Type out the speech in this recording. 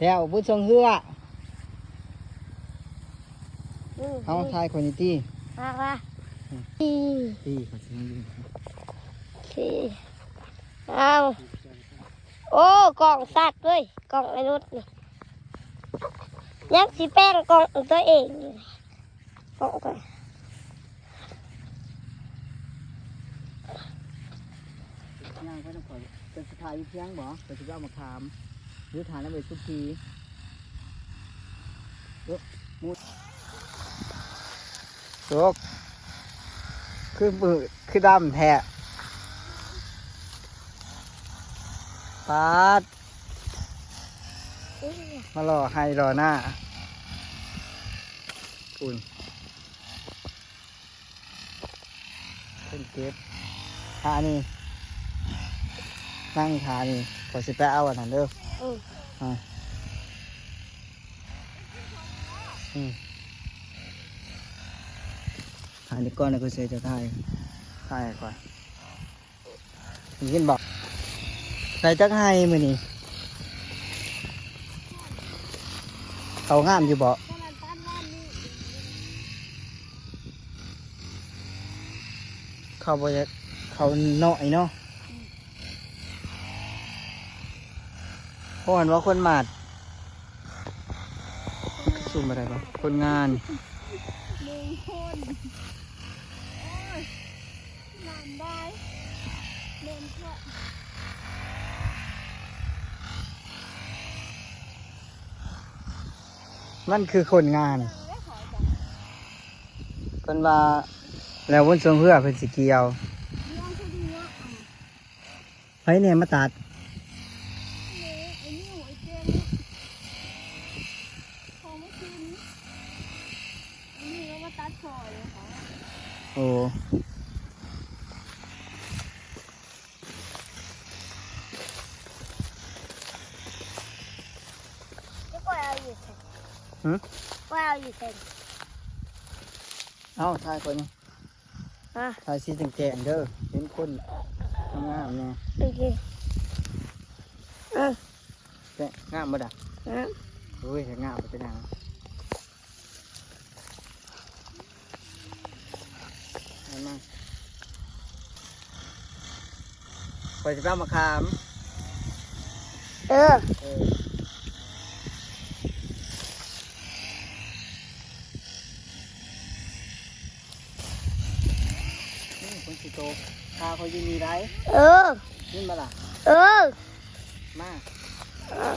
แล้วบุญทรงเฮืออืมเอาทายคนนี้ตี้มามาสี่ตี้เขาสิให้ยืนสี่เอาโอ้กล่องสัตว์ด้วยกล่องไอ้รถนี่ยังสีแป้งกล่องตัวเองอยู่กล่องก่อนย่างไปต้องขอยเป็นสถานที่เที่ยงบ่ไปสิเอามาขาม หรือฐานน้ำเวทุกีเออมุดโจกคือมือคือดำแท้ปาดมารอให้รอหน้าอุ่นเป็นเก็บทานี่นั่งทานี่ ขอสิไปเอาอันนั้นเด้ออืมอ่าอืมถ่ายนี่ก่อนแล้วก็เสียจะถ่ายถ่ายก่อนยินบอกใส่จักให้มือนี่เขางามอยู่บ่เขาบ่จะเขาเนาะไอ้เนาะ พราะเห็นว่าคนหมาดซุ่มอะไรบ่คนงานหนึ่งคนนานได้เล่นเพราะมันคือคนงานเพิ่นว่าแล้ววนทรงเพื่อเพิ่นสิเกี่ยวเรื่องที่ดีอะไผเนี่ยมาตัด เลยไอ้นิ้วไอ้เจนของไม่กินอันนี้ก็มาตัดค อเลยค่ะโอ้แล้วก็เอาอยู่เสร็จหึก็เอาอยู่เสร็จเอ้าทายคนนี้อะทายสีแจงๆเด้อเห็นคนงามๆเนี่ยโอเคอะแจ้งงามบ่ด่ะอะโอ้ยงามบ่เป็นหยังเอามา ไปสิไปเอามาขามเออเออนี่คนสิโตพาเขาอยู่นี่ได้เออยินมาล่ะ เออ มาอะ